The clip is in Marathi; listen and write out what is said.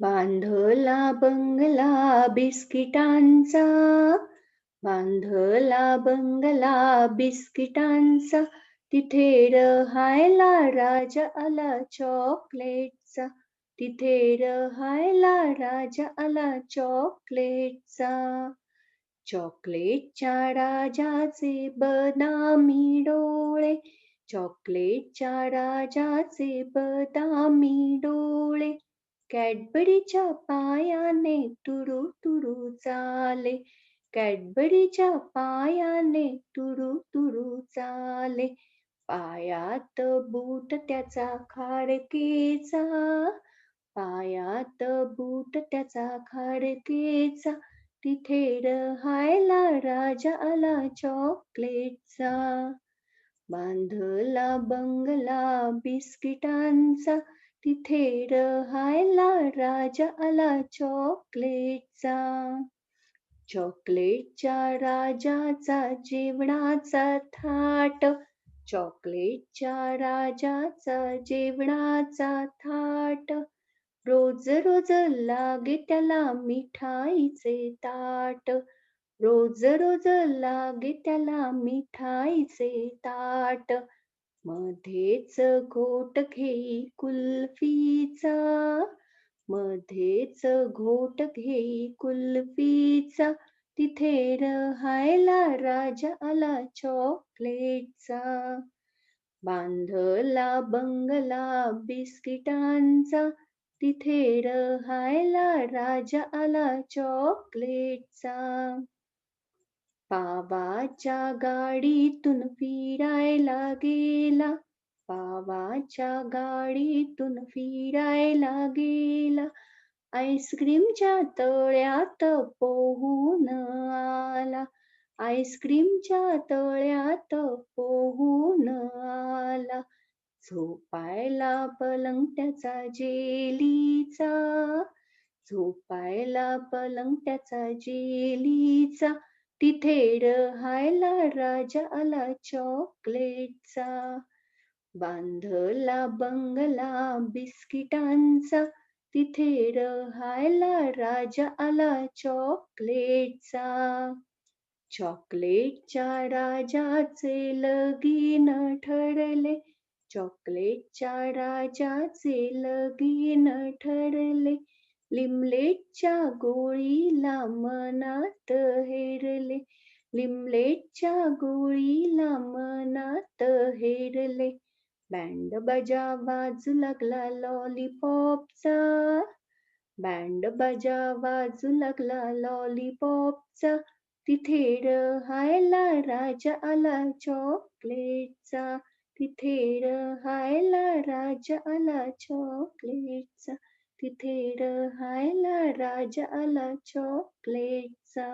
बांधला बंगला बिस्किटांचा बांधला बंगला बिस्किटांचा तिथे रहायला राजा आला चॉकलेटचा तिथे रहायला राजा आला चॉकलेटचा. चॉकलेटच्या राजाचे बदामी डोळे चॉकलेटच्या राजाचे बदामी डोळे कॅडबरीच्या पायाने तुरु तुरु चाले. कॅडबरीच्या पायाने तुरु तुरु चाले. पायात बूट त्याचा खाडकेचा. पायात बूट त्याचा खाडकेचा. तिथे रहायला राजा आला चॉकलेटचा. बांधला बंगला बिस्किटांचा. तिथे रहायला राजा आला चॉकलेटचा. चॉकलेटच्या राजाचा जेवणाचा थाट. चॉकलेटच्या राजाचा जेवणाचा थाट. रोज रोज लागे त्याला मिठाईचे ताट. रोज रोज लागे त्याला मिठाईचे ताट. मध्येच घोट घेई कुल्फीचा मध्येच घोट घेई कुल्फीचा तिथे रहायला राजा आला चॉकलेटचा. बांधला बंगला बिस्किटांचा तिथे रहायला राजा आला चॉकलेटचा. पावाच्या गाडीतून फिरायला गेला. पावाच्या गाडीतून फिरायला गेला. आईस्क्रीमच्या तळ्यात पोहून आला. आईस्क्रीमच्या तळ्यात पोहून आला. झोपायला पलंग त्याचा जेलीचा. झोपायला पलंग त्याचा जेलीचा. तिथे रहायला राजा आला चॉकलेटचा. बांधला बंगला बिस्किटांचा. तिथे रहायला राजा आला चॉकलेटचा. चॉकलेटच्या राजाचे लगीन ठरले. चॉकलेटच्या राजाचे लगीन ठरले. लिमलेटच्या गोळीला मनात हेरले. लिमलेटच्या गोळीला मनात हेरले. बँड बजा वाजू लागला लॉलीपॉपचा. बँड बजा वाजू लागला लॉलीपॉपचा. तिथे रहायला राजा आला चॉकलेटचा. तिथे रहायला राजा आला चॉकलेटचा. तिथे रहायला राजा आला चॉकलेटचा